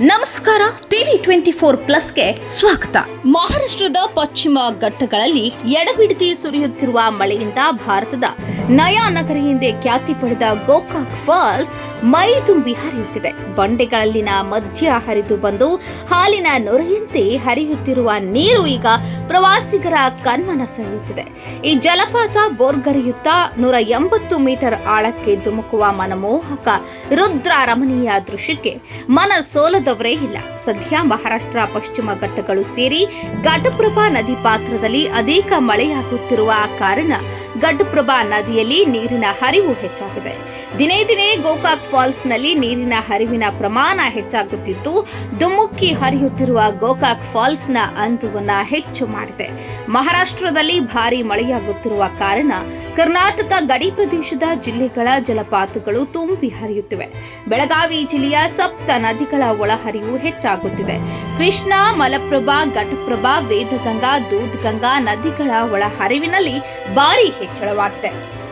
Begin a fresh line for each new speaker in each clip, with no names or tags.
ನಮಸ್ಕಾರ, TV twenty four ಪ್ಲಸ್ಗೆ ಸ್ವಾಗತ. ಮಹಾರಾಷ್ಟ್ರದ ಪಶ್ಚಿಮ ಘಟ್ಟಗಳಲ್ಲಿ ಎಡಬಿಡದಿ ಸುರಿಯುತ್ತಿರುವ ಮಳೆಯಿಂದ ಭಾರತದ ನಯಾ ನಗರ ಹಿಂದೆ ಖ್ಯಾತಿ ಪಡೆದ ಗೋಕಾಕ್ ಫಾಲ್ಸ್ ಮೈ ತುಂಬಿ ಹರಿಯುತ್ತಿದೆ ಬಂಡೆಗಳಲ್ಲಿನ ಮಧ್ಯ ಹರಿದು ಬಂದು ಹಾಲಿನ ನೊರೆಯಂತೆ ಹರಿಯುತ್ತಿರುವ ನೀರು ಈಗ ಪ್ರವಾಸಿಗರ ಕಣ್ಮನ ಸೆಳೆಯುತ್ತಿದೆ. ಈ ಜಲಪಾತ ಬೋರ್ಗರಿಯುತ್ತಾ ನೂರ ಎಂಬತ್ತು ಮೀಟರ್ ಆಳಕ್ಕೆ ಧುಮುಕುವ ಮನಮೋಹಕ ರುದ್ರ ರಮಣೀಯ ದೃಶ್ಯಕ್ಕೆ ಮನ ಸೋಲದವರೇ ಇಲ್ಲ. ಸದ್ಯ ಮಹಾರಾಷ್ಟ್ರ, ಪಶ್ಚಿಮ ಘಟ್ಟಗಳು ಸೇರಿ ಘಟಪ್ರಭಾ ನದಿ ಪಾತ್ರದಲ್ಲಿ ಅಧಿಕ ಮಳೆಯಾಗುತ್ತಿರುವ ಕಾರಣ ಘಟಪ್ರಭಾ ನದಿಯಲ್ಲಿ ನೀರಿನ ಹರಿವು ಹೆಚ್ಚಾಗಿದೆ. ದಿನೇ ದಿನೇ ಗೋಕಾಕ್ ಫಾಲ್ಸ್ನಲ್ಲಿ ನೀರಿನ ಹರಿವಿನ ಪ್ರಮಾಣ ಹೆಚ್ಚಾಗುತ್ತಿದ್ದು ದುಮ್ಮುಕ್ಕಿ ಹರಿಯುತ್ತಿರುವ ಗೋಕಾಕ್ ಫಾಲ್ಸ್ನ ಅಂದವನ್ನ ಹೆಚ್ಚು ಮಾಡಿದೆ. ಮಹಾರಾಷ್ಟ್ರದಲ್ಲಿ ಭಾರಿ ಮಳೆಯಾಗುತ್ತಿರುವ ಕಾರಣ ಕರ್ನಾಟಕ ಗಡಿ ಪ್ರದೇಶದ ಜಿಲ್ಲೆಗಳ ಜಲಪಾತಗಳು ತುಂಬಿ ಹರಿಯುತ್ತಿವೆ. ಬೆಳಗಾವಿ ಜಿಲ್ಲೆಯ ಸಪ್ತ ನದಿಗಳ ಒಳಹರಿವು ಹೆಚ್ಚಾಗುತ್ತಿದೆ. ಕೃಷ್ಣ, ಮಲಪ್ರಭಾ, ಘಟಪ್ರಭಾ, ವೇದಗಂಗಾ, ದೂದ್ಗಂಗಾ ನದಿಗಳ ಒಳಹರಿವಿನಲ್ಲಿ ಭಾರಿ ಹೆಚ್ಚಳವಾಗಿದೆ.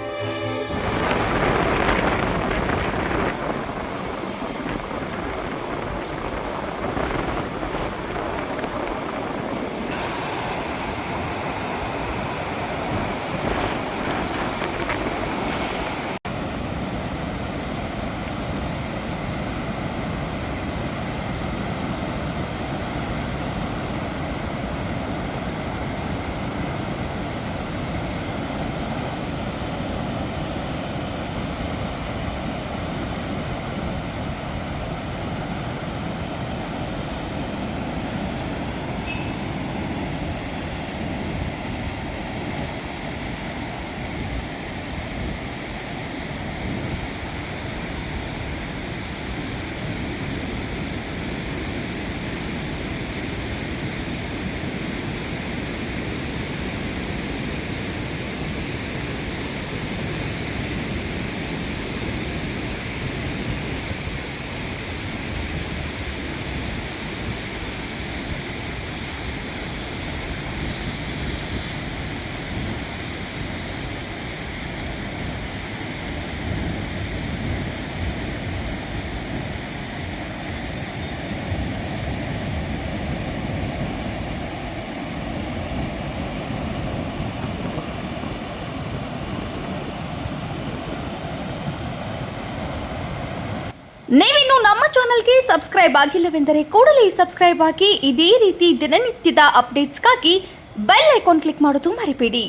ನೀವಿನ್ನು ನಮ್ಮ ಚಾನಲ್ಗೆ ಸಬ್ಸ್ಕ್ರೈಬ್ ಆಗಿಲ್ಲವೆಂದರೆ ಕೂಡಲೇ ಸಬ್ಸ್ಕ್ರೈಬ್ ಆಗಿ ಇದೇ ರೀತಿ ದಿನನಿತ್ಯದ ಅಪ್ಡೇಟ್ಸ್ಗಾಗಿ ಬೆಲ್ ಐಕಾನ್ ಕ್ಲಿಕ್ ಮಾಡೋದು ಮರಿಬೇಡಿ.